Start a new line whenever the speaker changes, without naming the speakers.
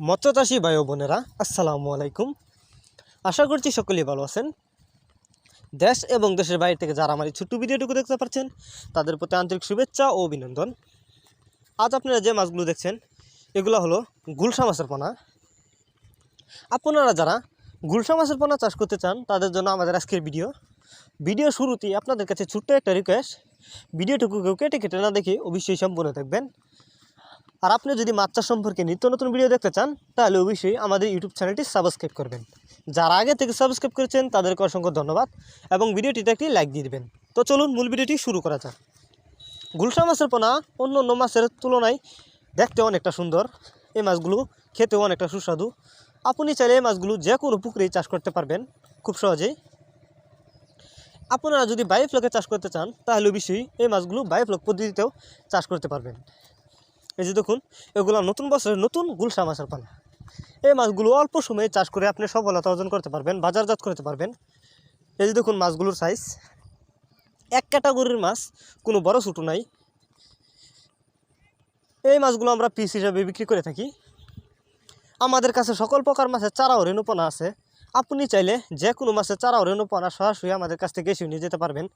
মৎস্যচাষী ভাই বোনেরা, আসসালামু আলাইকুম। আশা করছি সকলেই ভালো আছেন। দেশ এবং দেশের বাইরে থেকে যারা আমার এই ছোট্ট ভিডিওটুকু দেখতে পাচ্ছেন, তাদের প্রতি আন্তরিক শুভেচ্ছা ও অভিনন্দন। আজ আপনারা যে মাছগুলো দেখছেন, এগুলো হলো গুলশা মাছের পোনা। আপনারা যারা গুলশা মাছের পোনা চাষ করতে চান, তাদের জন্য আমাদের আজকের ভিডিও। ভিডিও শুরুতেই আপনাদের কাছে ছোট্ট একটা রিকোয়েস্ট ভিডিওটুকু কেউ কেটে কেটে না দেখে অবশ্যই সম্পূর্ণ দেখবেন। আর আপনি যদি মাছ সম্পর্কে নিত্য নতুন ভিডিও দেখতে চান, তাহলে অবশ্যই আমাদের ইউটিউব চ্যানেলটি সাবস্ক্রাইব করবেন। যারা আগে থেকে সাবস্ক্রাইব করেছেন, তাদেরকে অসংখ্য ধন্যবাদ এবং ভিডিওটিতে একটি লাইক দিয়ে দেবেন। তো চলুন মূল ভিডিওটি শুরু করা যাক। গুলশা মাছের পোনা অন্য অন্য মাছের তুলনায় দেখতে অনেকটা সুন্দর। এই মাছগুলো খেতেও অনেকটা সুস্বাদু। আপনি চাইলে এই মাছগুলো যে কোনো পুকুরেই চাষ করতে পারবেন, খুব সহজেই। আপনারা যদি বায়োফ্লকে চাষ করতে চান, তাহলে অবশ্যই এই মাছগুলো বায়োফ্লক পদ্ধতিতেও চাষ করতে পারবেন। এই যে দেখুন, এগুলো নতুন বছরের নতুন গুলশা মাছের পানা এই মাছগুলো অল্প সময়ে চাষ করে আপনি সফলতা অর্জন করতে পারবেন, বাজারজাত করতে পারবেন। এই যে দেখুন মাছগুলোর সাইজ এক ক্যাটাগরির মাছ কোনো বড় ছোটো নাই। এই মাছগুলো আমরা পিস হিসাবে বিক্রি করে থাকি। আমাদের কাছে সকল প্রকার মাছের চারা ও রেণুপনা আছে। আপনি চাইলে যে কোনো মাছের চারা ও রেণুপনা সরাসরি আমাদের কাছ থেকে এসে নিয়ে যেতে পারবেন।